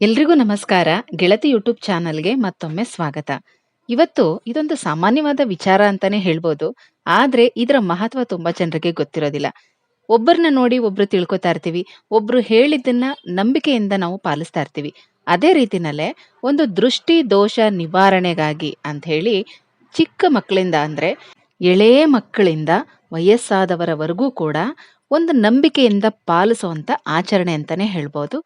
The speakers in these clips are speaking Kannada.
ಎಲ್ರಿಗೂ ನಮಸ್ಕಾರ. ಗೆಳತಿ ಯೂಟ್ಯೂಬ್ ಚಾನಲ್ಗೆ ಮತ್ತೊಮ್ಮೆ ಸ್ವಾಗತ. ಇವತ್ತು ಇದೊಂದು ಸಾಮಾನ್ಯವಾದ ವಿಚಾರ ಅಂತಾನೆ ಹೇಳ್ಬೋದು. ಆದ್ರೆ ಇದರ ಮಹತ್ವ ತುಂಬಾ ಜನರಿಗೆ ಗೊತ್ತಿರೋದಿಲ್ಲ. ಒಬ್ಬರನ್ನ ನೋಡಿ ಒಬ್ರು ತಿಳ್ಕೊತಾ ಇರ್ತೀವಿ. ಒಬ್ರು ಹೇಳಿದ್ದನ್ನ ನಂಬಿಕೆಯಿಂದ ನಾವು ಪಾಲಿಸ್ತಾ ಇರ್ತೀವಿ. ಅದೇ ರೀತಿನಲ್ಲೇ ಒಂದು ದೃಷ್ಟಿ ದೋಷ ನಿವಾರಣೆಗಾಗಿ ಅಂತ ಹೇಳಿ ಚಿಕ್ಕ ಮಕ್ಕಳಿಂದ ಅಂದ್ರೆ ಎಳೆ ಮಕ್ಕಳಿಂದ ವಯಸ್ಸಾದವರವರೆಗೂ ಕೂಡ ಒಂದು ನಂಬಿಕೆಯಿಂದ ಪಾಲಿಸುವಂತ ಆಚರಣೆ ಅಂತಾನೆ ಹೇಳ್ಬೋದು.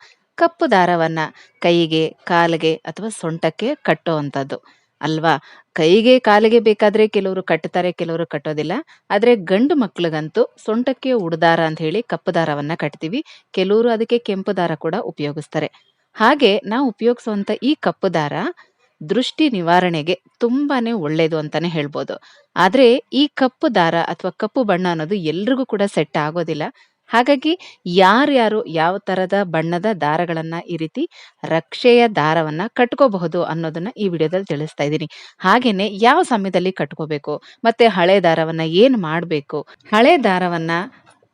ಕಪ್ಪು ದಾರವನ್ನ ಕೈಗೆ, ಕಾಲಿಗೆ ಅಥವಾ ಸೊಂಟಕ್ಕೆ ಕಟ್ಟುವಂಥದ್ದು. ಅಲ್ವಾ? ಕೈಗೆ, ಕಾಲಿಗೆ ಬೇಕಾದ್ರೆ ಕೆಲವರು ಕಟ್ಟುತ್ತಾರೆ ಕೆಲವರು ಕಟ್ಟೋದಿಲ್ಲ. ಆದ್ರೆ ಗಂಡು ಮಕ್ಳಿಗಂತೂ ಸೊಂಟಕ್ಕೆ ಉಡ್ದಾರ ಅಂತ ಹೇಳಿ ಕಪ್ಪು ದಾರವನ್ನ ಕಟ್ತೀವಿ. ಕೆಲವರು ಅದಕ್ಕೆ ಕೆಂಪು ದಾರ ಕೂಡ ಉಪಯೋಗಿಸ್ತಾರೆ. ಹಾಗೆ ನಾವು ಉಪಯೋಗಿಸುವಂತ ಈ ಕಪ್ಪು ದಾರ ದೃಷ್ಟಿ ನಿವಾರಣೆಗೆ ತುಂಬಾನೇ ಒಳ್ಳೇದು ಅಂತಾನೆ ಹೇಳ್ಬೋದು. ಆದ್ರೆ ಈ ಕಪ್ಪು ದಾರ ಅಥವಾ ಕಪ್ಪು ಬಣ್ಣ ಅನ್ನೋದು ಎಲ್ರಿಗೂ ಕೂಡ ಸೆಟ್ ಆಗೋದಿಲ್ಲ. ಹಾಗಾಗಿ ಯಾರ್ಯಾರು ಯಾವ ತರದ ಬಣ್ಣದ ದಾರಗಳನ್ನ ಈ ರೀತಿ ರಕ್ಷೆಯ ದಾರವನ್ನ ಕಟ್ಕೋಬಹುದು ಅನ್ನೋದನ್ನ ಈ ವಿಡಿಯೋದಲ್ಲಿ ತಿಳಿಸ್ತಾ ಇದ್ದೀನಿ. ಹಾಗೇನೆ ಯಾವ ಸಮಯದಲ್ಲಿ ಕಟ್ಕೋಬೇಕು, ಮತ್ತೆ ಹಳೆ ದಾರವನ್ನ ಏನ್ ಮಾಡ್ಬೇಕು, ಹಳೆ ದಾರವನ್ನ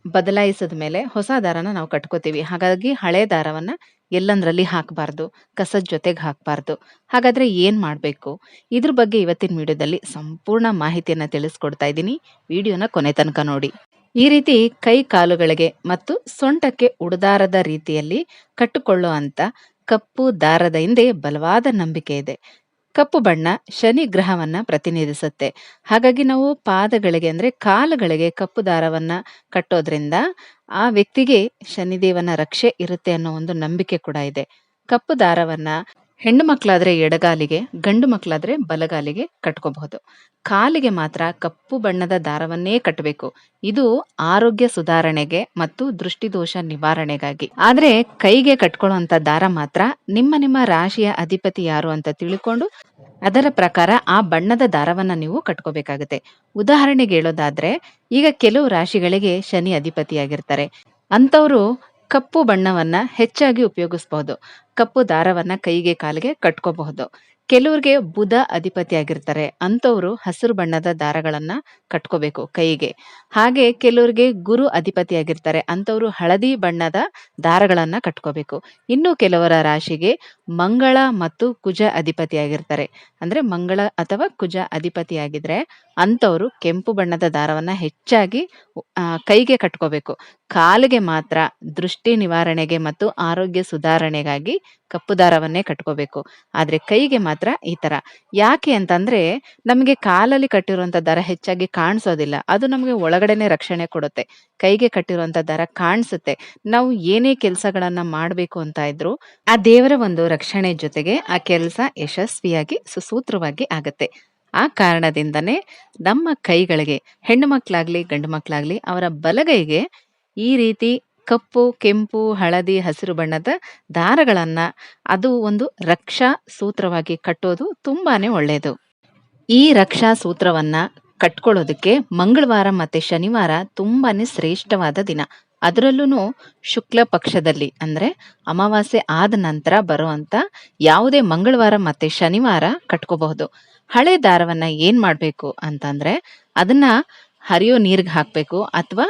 ಬದಲಾಯಿಸಿದ ಮೇಲೆ ಹೊಸ ದಾರನ ನಾವು ಕಟ್ಕೋತೀವಿ. ಹಾಗಾಗಿ ಹಳೆ ದಾರವನ್ನ ಎಲ್ಲಂದ್ರಲ್ಲಿ ಹಾಕಬಾರ್ದು, ಕಸದ ಜೊತೆಗೆ ಹಾಕಬಾರ್ದು. ಹಾಗಾದ್ರೆ ಏನ್ ಮಾಡ್ಬೇಕು? ಇದ್ರ ಬಗ್ಗೆ ಇವತ್ತಿನ ವಿಡಿಯೋದಲ್ಲಿ ಸಂಪೂರ್ಣ ಮಾಹಿತಿಯನ್ನ ತಿಳಿಸ್ಕೊಡ್ತಾ ಇದ್ದೀನಿ. ವಿಡಿಯೋನ ಕೊನೆ ತನಕ ನೋಡಿ. ಈ ರೀತಿ ಕೈ ಕಾಲುಗಳಿಗೆ ಮತ್ತು ಸೊಂಟಕ್ಕೆ ಉಡದಾರದ ರೀತಿಯಲ್ಲಿ ಕಟ್ಟಿಕೊಳ್ಳುವಂತ ಕಪ್ಪು ದಾರದ ಹಿಂದೆ ಬಲವಾದ ನಂಬಿಕೆ ಇದೆ. ಕಪ್ಪು ಬಣ್ಣ ಶನಿ ಗ್ರಹವನ್ನ ಪ್ರತಿನಿಧಿಸುತ್ತೆ. ಹಾಗಾಗಿ ನಾವು ಪಾದಗಳಿಗೆ ಅಂದ್ರೆ ಕಾಲುಗಳಿಗೆ ಕಪ್ಪು ದಾರವನ್ನ ಕಟ್ಟೋದ್ರಿಂದ ಆ ವ್ಯಕ್ತಿಗೆ ಶನಿದೇವನ ರಕ್ಷೆ ಇರುತ್ತೆ ಅನ್ನೋ ಒಂದು ನಂಬಿಕೆ ಕೂಡ ಇದೆ. ಕಪ್ಪು ದಾರವನ್ನ ಹೆಣ್ಣು ಮಕ್ಕಳಾದ್ರೆ ಎಡಗಾಲಿಗೆ, ಗಂಡು ಮಕ್ಕಳಾದ್ರೆ ಬಲಗಾಲಿಗೆ ಕಟ್ಕೋಬಹುದು. ಕಾಲಿಗೆ ಮಾತ್ರ ಕಪ್ಪು ಬಣ್ಣದ ದಾರವನ್ನೇ ಕಟ್ಟಬೇಕು ಇದು ಆರೋಗ್ಯ ಸುಧಾರಣೆಗೆ ಮತ್ತು ದೃಷ್ಟಿದೋಷ ನಿವಾರಣೆಗಾಗಿ. ಆದ್ರೆ ಕೈಗೆ ಕಟ್ಕೊಳ್ಳುವಂತ ದಾರ ಮಾತ್ರ ನಿಮ್ಮ ನಿಮ್ಮ ರಾಶಿಯ ಅಧಿಪತಿ ಯಾರು ಅಂತ ತಿಳ್ಕೊಂಡು ಅದರ ಪ್ರಕಾರ ಆ ಬಣ್ಣದ ದಾರವನ್ನ ನೀವು ಕಟ್ಕೋಬೇಕಾಗುತ್ತೆ. ಉದಾಹರಣೆಗೆ ಹೇಳೋದಾದ್ರೆ, ಈಗ ಕೆಲವು ರಾಶಿಗಳಿಗೆ ಶನಿ ಅಧಿಪತಿಯಾಗಿರ್ತಾರೆ. ಅಂತವ್ರು ಕಪ್ಪು ಬಣ್ಣವನ್ನ ಹೆಚ್ಚಾಗಿ ಉಪಯೋಗಿಸಬಹುದು. ಕಪ್ಪು ದಾರವನ್ನ ಕೈಗೆ ಕಾಲಿಗೆ ಕಟ್ಕೋಬಹುದು. ಕೆಲವ್ರಿಗೆ ಬುಧ ಅಧಿಪತಿಯಾಗಿರ್ತಾರೆ. ಅಂಥವ್ರು ಹಸಿರು ಬಣ್ಣದ ದಾರಗಳನ್ನ ಕಟ್ಕೋಬೇಕು ಕೈಗೆ. ಹಾಗೆ ಕೆಲವ್ರಿಗೆ ಗುರು ಅಧಿಪತಿಯಾಗಿರ್ತಾರೆ. ಅಂಥವ್ರು ಹಳದಿ ಬಣ್ಣದ ದಾರಗಳನ್ನ ಕಟ್ಕೋಬೇಕು. ಇನ್ನು ಕೆಲವರ ರಾಶಿಗೆ ಮಂಗಳ ಮತ್ತು ಕುಜ ಅಧಿಪತಿಯಾಗಿರ್ತಾರೆ. ಅಂದ್ರೆ ಮಂಗಳ ಅಥವಾ ಕುಜ ಅಧಿಪತಿಯಾಗಿದ್ರೆ ಅಂತವ್ರು ಕೆಂಪು ಬಣ್ಣದ ದಾರವನ್ನ ಹೆಚ್ಚಾಗಿ ಕೈಗೆ ಕಟ್ಕೋಬೇಕು. ಕಾಲಿಗೆ ಮಾತ್ರ ದೃಷ್ಟಿ ನಿವಾರಣೆಗೆ ಮತ್ತು ಆರೋಗ್ಯ ಸುಧಾರಣೆಗಾಗಿ ಕಪ್ಪು ದಾರವನ್ನೇ ಕಟ್ಕೋಬೇಕು. ಆದ್ರೆ ಕೈಗೆ ಮಾತ್ರ ಈ ತರ. ಯಾಕೆ ಅಂತಂದ್ರೆ ನಮಗೆ ಕಾಲಲ್ಲಿ ಕಟ್ಟಿರುವಂತ ದರ ಹೆಚ್ಚಾಗಿ ಕಾಣಿಸೋದಿಲ್ಲ. ಅದು ನಮಗೆ ಒಳಗಡೆನೆ ರಕ್ಷಣೆ ಕೊಡುತ್ತೆ. ಕೈಗೆ ಕಟ್ಟಿರುವಂತ ದರ ಕಾಣಿಸುತ್ತೆ. ನಾವು ಏನೇ ಕೆಲಸಗಳನ್ನ ಮಾಡ್ಬೇಕು ಅಂತ ಇದ್ರು ಆ ದೇವರ ಒಂದು ರಕ್ಷಣೆ ಜೊತೆಗೆ ಆ ಕೆಲಸ ಯಶಸ್ವಿಯಾಗಿ ಸುಸೂತ್ರವಾಗಿ ಆಗತ್ತೆ. ಆ ಕಾರಣದಿಂದನೇ ನಮ್ಮ ಕೈಗಳಿಗೆ, ಹೆಣ್ಣು ಮಕ್ಕಳಾಗ್ಲಿ ಗಂಡು ಮಕ್ಕಳಾಗ್ಲಿ ಅವರ ಬಲಗೈಗೆ ಈ ರೀತಿ ಕಪ್ಪು, ಕೆಂಪು, ಹಳದಿ, ಹಸಿರು ಬಣ್ಣದ ದಾರಗಳನ್ನು ಅದು ಒಂದು ರಕ್ಷಾ ಸೂತ್ರವಾಗಿ ಕಟ್ಟೋದು ತುಂಬಾನೇ ಒಳ್ಳೆಯದು ಈ ರಕ್ಷಾ ಸೂತ್ರವನ್ನ ಕಟ್ಕೊಳ್ಳೋದಕ್ಕೆ ಮಂಗಳವಾರ ಮತ್ತೆ ಶನಿವಾರ ತುಂಬಾನೇ ಶ್ರೇಷ್ಠವಾದ ದಿನ. ಅದರಲ್ಲೂ ಶುಕ್ಲ ಪಕ್ಷದಲ್ಲಿ ಅಂದ್ರೆ ಅಮಾವಾಸ್ಯೆ ಆದ ನಂತರ ಬರುವಂಥ ಯಾವುದೇ ಮಂಗಳವಾರ ಮತ್ತೆ ಶನಿವಾರ ಕಟ್ಕೋಬಹುದು. ಹಳೆ ದಾರವನ್ನು ಏನು ಮಾಡಬೇಕು ಅಂತಂದ್ರೆ ಅದನ್ನ ಹರಿಯೋ ನೀರಿಗೆ ಹಾಕಬೇಕು, ಅಥವಾ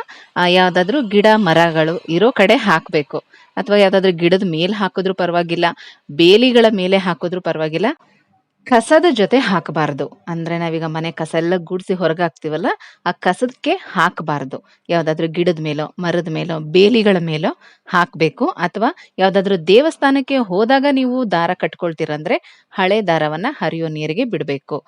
ಯಾವುದಾದ್ರೂ ಗಿಡ ಮರಗಳು ಇರೋ ಕಡೆ ಹಾಕಬೇಕು. ಅಥವಾ ಯಾವುದಾದ್ರೂ ಗಿಡದ ಮೇಲೆ ಹಾಕಿದ್ರು ಪರವಾಗಿಲ್ಲ, ಬೇಲಿಗಳ ಮೇಲೆ ಹಾಕಿದ್ರು ಪರವಾಗಿಲ್ಲ, ಕಸದ ಜೊತೆ ಹಾಕಬಾರ್ದು. ಅಂದ್ರೆ ನಾವೀಗ ಮನೆ ಕಸ ಎಲ್ಲ ಗುಡಿಸಿ ಹೊರಗೆ ಹಾಕ್ತಿವಲ್ಲ ಆ ಕಸದಕ್ಕೆ ಹಾಕಬಾರ್ದು. ಯಾವುದಾದ್ರೂ ಗಿಡದ ಮೇಲೋ, ಮರದ ಮೇಲೋ, ಬೇಲಿಗಳ ಮೇಲೋ ಹಾಕಬೇಕು, ಅಥವಾ ಯಾವುದಾದ್ರೂ ದೇವಸ್ಥಾನಕ್ಕೆ ಹೋದಾಗ ನೀವು ದಾರ ಕಟ್ಕೊಳ್ತೀರಂದ್ರೆ ಹಳೆ ದಾರವನ್ನ ಹರಿಯೋ ನೀರಿಗೆ ಬಿಡಬೇಕು.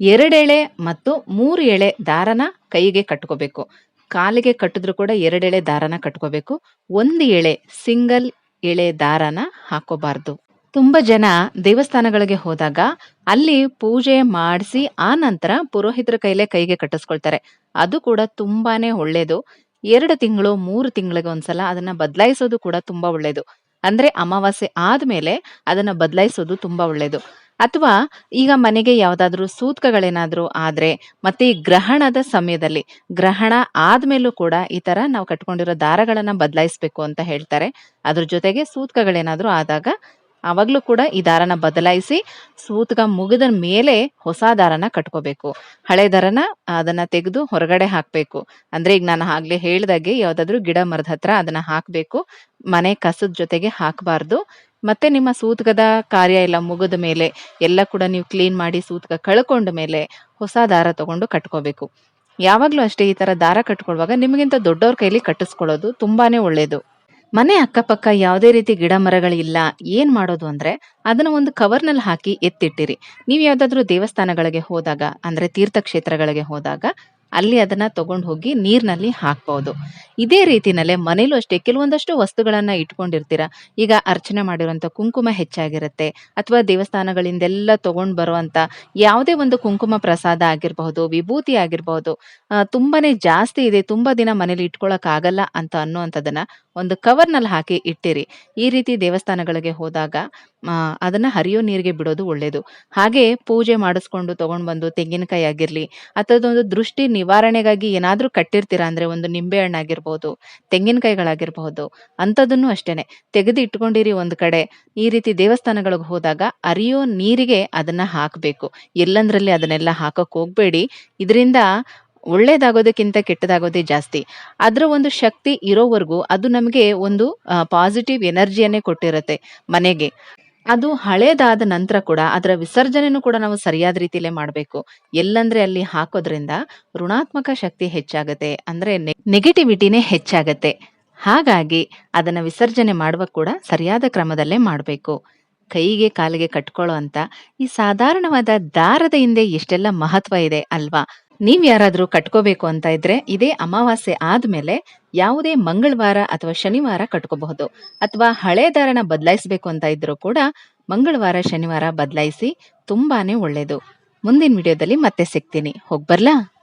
ಎರಡೆಳೆ ಮತ್ತು ಮೂರು ಎಳೆ ದಾರನ ಕೈಗೆ ಕಟ್ಕೋಬೇಕು. ಕಾಲಿಗೆ ಕಟ್ಟಿದ್ರು ಕೂಡ ಎರಡೆಳೆ ದಾರನ ಕಟ್ಕೋಬೇಕು. ಒಂದು ಎಳೆ, ಸಿಂಗಲ್ ಎಳೆ ದಾರನ ಹಾಕೋಬಾರ್ದು. ತುಂಬಾ ಜನ ದೇವಸ್ಥಾನಗಳಿಗೆ ಹೋದಾಗ ಅಲ್ಲಿ ಪೂಜೆ ಮಾಡಿಸಿ ಆ ನಂತರ ಪುರೋಹಿತರ ಕೈಲೇ ಕೈಗೆ ಕಟ್ಟಿಸ್ಕೊಳ್ತಾರೆ. ಅದು ಕೂಡ ತುಂಬಾನೇ ಒಳ್ಳೇದು. ಎರಡು ತಿಂಗಳು, ಮೂರು ತಿಂಗಳಿಗೆ ಒಂದ್ಸಲ ಅದನ್ನ ಬದಲಾಯಿಸೋದು ಕೂಡ ತುಂಬಾ ಒಳ್ಳೇದು. ಅಂದ್ರೆ ಅಮಾವಾಸ್ಯೆ ಆದ್ಮೇಲೆ ಅದನ್ನ ಬದಲಾಯಿಸೋದು ತುಂಬಾ ಒಳ್ಳೇದು. ಅಥವಾ ಈಗ ಮನೆಗೆ ಯಾವುದಾದ್ರೂ ಸೂತ್ಕಗಳೇನಾದರೂ ಆದರೆ ಮತ್ತೆ ಈ ಗ್ರಹಣದ ಸಮಯದಲ್ಲಿ, ಗ್ರಹಣ ಆದ್ಮೇಲೂ ಕೂಡ ಈ ತರ ನಾವು ಕಟ್ಕೊಂಡಿರೋ ದಾರಗಳನ್ನ ಬದಲಾಯಿಸಬೇಕು ಅಂತ ಹೇಳ್ತಾರೆ. ಅದ್ರ ಜೊತೆಗೆ ಸೂತ್ಕಗಳೇನಾದ್ರೂ ಆದಾಗ ಆವಾಗ್ಲೂ ಕೂಡ ಈ ದಾರನ ಬದಲಾಯಿಸಿ ಸೂತ್ಗ ಮುಗಿದ ಮೇಲೆ ಹೊಸ ದಾರನ ಕಟ್ಕೋಬೇಕು. ಹಳೆ ದಾರನ ಅದನ್ನ ತೆಗೆದು ಹೊರಗಡೆ ಹಾಕ್ಬೇಕು. ಅಂದ್ರೆ ಈಗ ನಾನು ಆಗ್ಲೇ ಹೇಳ್ದಾಗೆ ಯಾವ್ದಾದ್ರು ಗಿಡ ಮರದ ಹತ್ರ ಅದನ್ನ ಹಾಕ್ಬೇಕು. ಮನೆ ಕಸದ ಜೊತೆಗೆ ಹಾಕಬಾರ್ದು. ಮತ್ತೆ ನಿಮ್ಮ ಸೂತ್ಗದ ಕಾರ್ಯ ಎಲ್ಲ ಮುಗಿದ ಮೇಲೆ ಎಲ್ಲ ಕೂಡ ನೀವು ಕ್ಲೀನ್ ಮಾಡಿ ಸೂತ್ಗ ಕಳ್ಕೊಂಡ ಮೇಲೆ ಹೊಸ ದಾರ ತಗೊಂಡು ಕಟ್ಕೋಬೇಕು. ಯಾವಾಗ್ಲೂ ಅಷ್ಟೇ ಈ ತರ ದಾರ ಕಟ್ಕೊಳ್ಳುವಾಗ ನಿಮಗಿಂತ ದೊಡ್ಡವ್ರ ಕೈಲಿ ಕಟ್ಟಿಸ್ಕೊಳ್ಳೋದು ತುಂಬಾನೇ ಒಳ್ಳೇದು. ಮನೆ ಅಕ್ಕಪಕ್ಕ ಯಾವುದೇ ರೀತಿ ಗಿಡ ಮರಗಳಿಲ್ಲ ಏನ್ ಮಾಡೋದು ಅಂದ್ರೆ ಅದನ್ನ ಒಂದು ಕವರ್ನಲ್ಲಿ ಹಾಕಿ ಎತ್ತಿಟ್ಟಿರಿ. ನೀವು ಯಾವ್ದಾದ್ರು ದೇವಸ್ಥಾನಗಳಿಗೆ ಹೋದಾಗ, ಅಂದ್ರೆ ತೀರ್ಥಕ್ಷೇತ್ರಗಳಿಗೆ ಹೋದಾಗ, ಅಲ್ಲಿ ಅದನ್ನ ತಗೊಂಡು ಹೋಗಿ ನೀರ್ನಲ್ಲಿ ಹಾಕ್ಬಹುದು ಇದೇ ರೀತಿನಲ್ಲೇ ಮನೇಲೂ ಅಷ್ಟೇ, ಕೆಲವೊಂದಷ್ಟು ವಸ್ತುಗಳನ್ನ ಇಟ್ಕೊಂಡಿರ್ತೀರ. ಈಗ ಅರ್ಚನೆ ಮಾಡಿರುವಂತ ಕುಂಕುಮ ಹೆಚ್ಚಾಗಿರುತ್ತೆ, ಅಥವಾ ದೇವಸ್ಥಾನಗಳಿಂದೆಲ್ಲ ತಗೊಂಡ್ ಬರುವಂತ ಯಾವುದೇ ಒಂದು ಕುಂಕುಮ ಪ್ರಸಾದ ಆಗಿರಬಹುದು, ವಿಭೂತಿ ಆಗಿರಬಹುದು ತುಂಬಾನೇ ಜಾಸ್ತಿ ಇದೆ, ತುಂಬಾ ದಿನ ಮನೇಲಿ ಆಗಲ್ಲ ಅಂತ ಅನ್ನುವಂಥದ್ದನ್ನ ಒಂದು ಕವರ್ನಲ್ಲಿ ಹಾಕಿ ಇಟ್ಟಿರಿ. ಈ ರೀತಿ ದೇವಸ್ಥಾನಗಳಿಗೆ ಹೋದಾಗ ಅದನ್ನು ಹರಿಯೋ ನೀರಿಗೆ ಬಿಡೋದು ಒಳ್ಳೆಯದು ಹಾಗೆ ಪೂಜೆ ಮಾಡಿಸ್ಕೊಂಡು ತೊಗೊಂಡು ಬಂದು ತೆಂಗಿನಕಾಯಿ ಆಗಿರಲಿ ಅಥದೊಂದು ದೃಷ್ಟಿ ನಿವಾರಣೆಗಾಗಿ ಏನಾದರೂ ಕಟ್ಟಿರ್ತೀರಾ ಅಂದ್ರೆ ಒಂದು ನಿಂಬೆ ಹಣ್ಣಾಗಿರ್ಬೋದು ತೆಂಗಿನಕಾಯಿಗಳಾಗಿರ್ಬೋದು ಅಂಥದ್ದನ್ನು ಅಷ್ಟೇನೆ. ತೆಗೆದು ಇಟ್ಕೊಂಡಿರಿ ಒಂದು ಕಡೆ. ಈ ರೀತಿ ದೇವಸ್ಥಾನಗಳಿಗೆ ಹೋದಾಗ ಹರಿಯೋ ನೀರಿಗೆ ಅದನ್ನ ಹಾಕಬೇಕು. ಎಲ್ಲಂದ್ರಲ್ಲಿ ಅದನ್ನೆಲ್ಲ ಹಾಕೋಕೆ ಹೋಗ್ಬೇಡಿ. ಇದರಿಂದ ಒಳ್ಳೇದಾಗೋದಕ್ಕಿಂತ ಕೆಟ್ಟದಾಗೋದೇ ಜಾಸ್ತಿ. ಅದರ ಒಂದು ಶಕ್ತಿ ಇರೋವರೆಗೂ ಅದು ನಮಗೆ ಒಂದು ಪಾಸಿಟಿವ್ ಎನರ್ಜಿಯನ್ನೇ ಕೊಟ್ಟಿರುತ್ತೆ ಮನೆಗೆ. ಅದು ಹಳೇದಾದ ನಂತರ ಕೂಡ ಅದರ ವಿಸರ್ಜನೆನೂ ಕೂಡ ನಾವು ಸರಿಯಾದ ರೀತಿಯಲ್ಲೇ ಮಾಡಬೇಕು. ಎಲ್ಲಂದ್ರೆ ಅಲ್ಲಿ ಹಾಕೋದ್ರಿಂದ ಋಣಾತ್ಮಕ ಶಕ್ತಿ ಹೆಚ್ಚಾಗುತ್ತೆ, ಅಂದ್ರೆ ನೆಗೆಟಿವಿಟಿನೇ ಹೆಚ್ಚಾಗತ್ತೆ. ಹಾಗಾಗಿ ಅದನ್ನ ವಿಸರ್ಜನೆ ಮಾಡುವ ಕೂಡ ಸರಿಯಾದ ಕ್ರಮದಲ್ಲೇ ಮಾಡಬೇಕು. ಕೈಗೆ ಕಾಲಿಗೆ ಕಟ್ಕೊಳ್ಳೋ ಅಂತ ಈ ಸಾಧಾರಣವಾದ ದಾರದ ಹಿಂದೆ ಎಷ್ಟೆಲ್ಲ ಮಹತ್ವ ಇದೆ ಅಲ್ವಾ? ನೀವ್ ಯಾರಾದ್ರೂ ಕಟ್ಕೋಬೇಕು ಅಂತ ಇದ್ರೆ ಇದೇ ಅಮಾವಾಸ್ಯೆ ಆದ್ಮೇಲೆ ಯಾವುದೇ ಮಂಗಳವಾರ ಅಥವಾ ಶನಿವಾರ ಕಟ್ಕೋಬಹುದು. ಅಥವಾ ಹಳೆ ದಾರನ ಬದಲಾಯಿಸಬೇಕು ಅಂತ ಇದ್ರೂ ಕೂಡ ಮಂಗಳವಾರ, ಶನಿವಾರ ಬದಲಾಯಿಸಿ ತುಂಬಾನೇ ಒಳ್ಳೇದು. ಮುಂದಿನ ವಿಡಿಯೋದಲ್ಲಿ ಮತ್ತೆ ಸಿಗ್ತೀನಿ. ಹೋಗ್ಬರ್ಲಾ